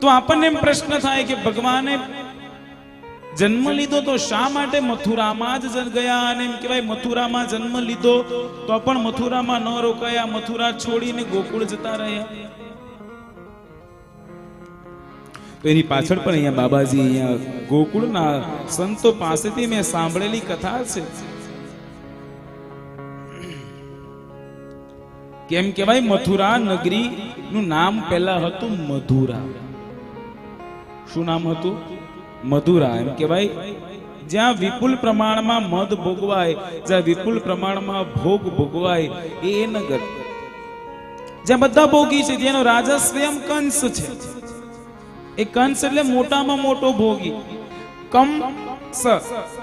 તો આપણને એમ પ્રશ્ન થાય કે ભગવાને જન્મ લીધો તો શા માટે મથુરામાં જ ગયા? અને એમ કહેવાય, મથુરામાં જન્મ લીધો તો પણ મથુરામાં ન રોકાયા, મથુરા છોડીને ગોકુળ જતા રહ્યા. એની પાછળ પણ અહીંયા બાબાજી અહીંયા ગોકુળના સંતો પાસેથી મેં સાંભળેલી કથા છે. કેમ કહેવાય, મથુરા નગરી નું નામ પહેલા હતું મધુરા. શું નામ હતું? મધુરા. એમ કહેવાય, જ્યાં વિપુલ પ્રમાણમાં મધ ભોગવાય, જ્યાં વિપુલ પ્રમાણમાં ભોગ ભોગવાય, એ નગર. જ્યાં બધા ભોગી છે, જેનો રાજા સ્વયં કંસ છે. એ કંસ એટલે મોટામાં મોટો ભોગી. કમ સ,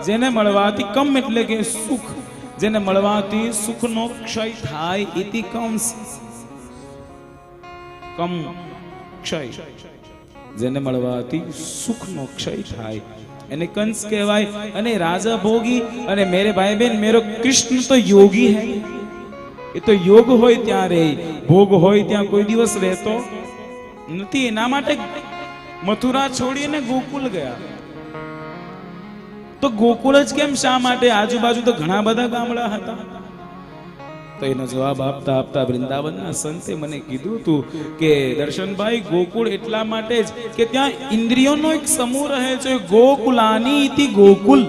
જેને મળવાથી કમ એટલે કે સુખ. જેને મળવાથી સુખનો ક્ષય થાય ઇતિ કંસ. કમ ક્ષય. જેને મળવાથી સુખનો ક્ષય થાય. એને કંસ કહેવાય, અને રાજા ભોગી, અને મેરે ભાઈ બેન મેરો કૃષ્ણ તો યોગી હે. એ તો યોગ હોય ત્યાં રહે ભોગ હોય ત્યાં કોઈ દિવસ રહેતો નથી. એના માટે મથુરા છોડીને ગોકુલ ગયા. તો ગોકુળ જ કેમ શા માટે? આજુબાજુ તો ઘણા બધા ગામડા હતા. તો એનો જવાબ આપતા આપતા વૃંદાવનના સંતે મને કીધું હતું કે, દર્શનભાઈ, ગોકુળ એટલા માટે જ કે ત્યાં ઇન્દ્રિયોનો એક સમૂહ રહે છે. ગોકુલાની ઇતિ ગોકુલ.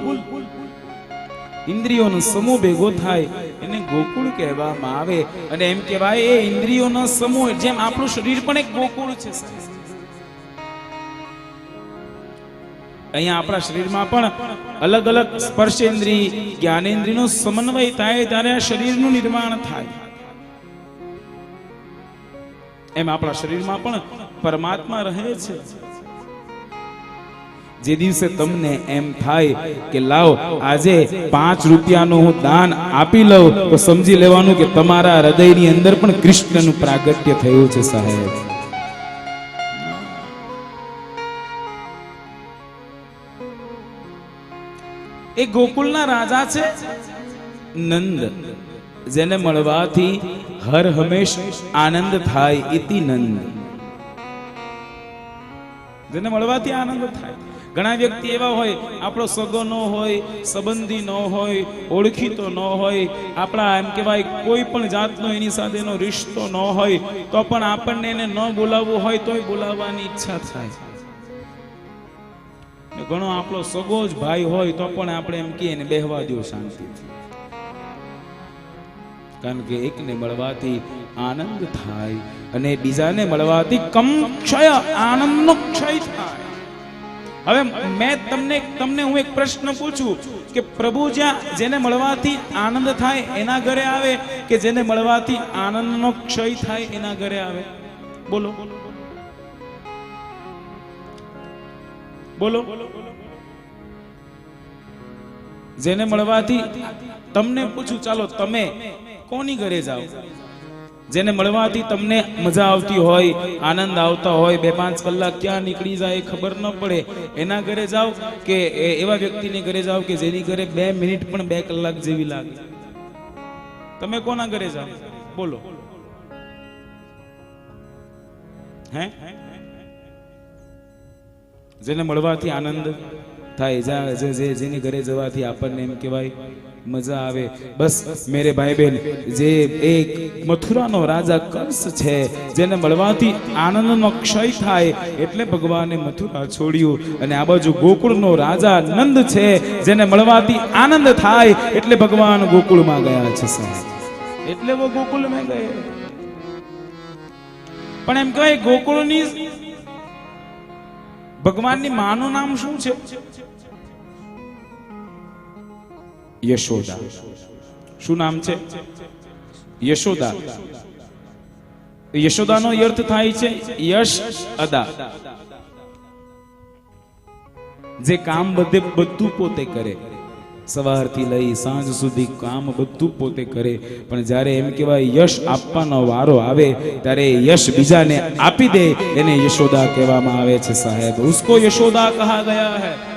ઇન્દ્રિયોનો સમૂહ ભેગો થાય, એને ગોકુળ કહેવામાં આવે. અને એમ કહેવાય, એ ઇન્દ્રિયોનો સમૂહ, જેમ આપણું શરીર પણ એક ગોકુળ છે. સાહેબ. અહીંયા આપણા શરીરમાં પણ અલગ અલગ સ્પર્શેન્દ્રિય, જ્ઞાનેન્દ્રિયનો સમન્વય થાય ત્યારે આ શરીરનું નિર્માણ થાય. એમ આપણા શરીરમાં પણ પરમાત્મા રહે છે. જે દિવસે તમને એમ થાય કે લાવ, આજે પાંચ રૂપિયાનું હું દાન આપી લઉં, તો સમજી લેવાનું કે તમારા હૃદયની અંદર પણ કૃષ્ણનું પ્રાગટ્ય થયું છે સાહેબ. એ ગોકુલના રાજા છે નંદ, જેને મળવાથી હર હંમેશ આનંદ થાય ઇતિ નંદ. જેને મળવાથી આનંદ થાય. ઘણા વ્યક્તિ એવા હોય, આપણો સગો ન હોય, સંબંધી ન હોય, ઓળખીતો ન હોય, આપણા એમ કહેવાય કોઈ પણ જાતનો એની સાથેનો રિશ્તો ન હોય, તો પણ આપણને એને ન બોલાવવું હોય તોય બોલાવવાની ઈચ્છા થાય. ઘણો આપણો સગો જ ભાઈ હોય તો પણ આપણે એમ કહીએ ને બેહવા દો શાંતિથી. કારણ કે એકને મળવાથી આનંદ થાય અને બીજાને મળવાથી કમ ક્ષય આનંદનો ક્ષય થાય. હવે મેં તમને તમને હું એક પ્રશ્ન પૂછું કે પ્રભુ જ્યાં જેને મળવાથી આનંદ થાય એના ઘરે આવે કે જેને મળવાથી આનંદનો ક્ષય થાય એના ઘરે આવે? બોલો બોલો. જેને મળવાથી તમને પૂછું, ચાલો તમે કોની ઘરે જાઓ? જેને મળવાથી તમને મજા આવતી હોય, આનંદ આવતા હોય, બે પાંચ કલાક ક્યાં નીકળી જાય ખબર ન પડે. એના ઘરે જાઓ કે એવા વ્યક્તિને ઘરે જાઓ કે જેની ઘરે બે મિનિટ પણ બે કલાક જેવી લાગે. તમે કોના ઘરે જાઓ? બોલો. હે? જેને મળવાથી આનંદ થાય, જા- જેની ઘરે જવાથી આપણને એમ કહેવાય, મજા આવે. બસ, મેરે ભાઈ બહેન જે એક મથુરાનો રાજા કંસ છે, જેને મળવાથી આનંદનો ક્ષય થાય, એટલે ભગવાને મથુરા છોડ્યું. અને આ બાજુ ગોકુળનો રાજા નંદ છે, જેને મળવાથી આનંદ થાય, એટલે ભગવાન ગોકુળમાં ગયા છે એટલે વો ગોકુળમાં ગયા. પણ એમ કહેવાય, ગોકુળની ભગવાનની માનું નામ શું છે? યશોદા. શું નામ છે? યશોદા. યશોદાનો અર્થ થાય છે યશ અદા. જે કામ બધે બધું પોતે કરે. સવારથી લઈ સાંજ સુધી કામ બધું પોતે કરે. પણ જ્યારે એમ કહેવાય યશ આપવાનો વારો આવે, ત્યારે યશ બીજાને આપી દે. એને યશોદા કહેવામાં આવે છે સાહેબ. ઉસકો યશોદા કહા ગયા હૈ.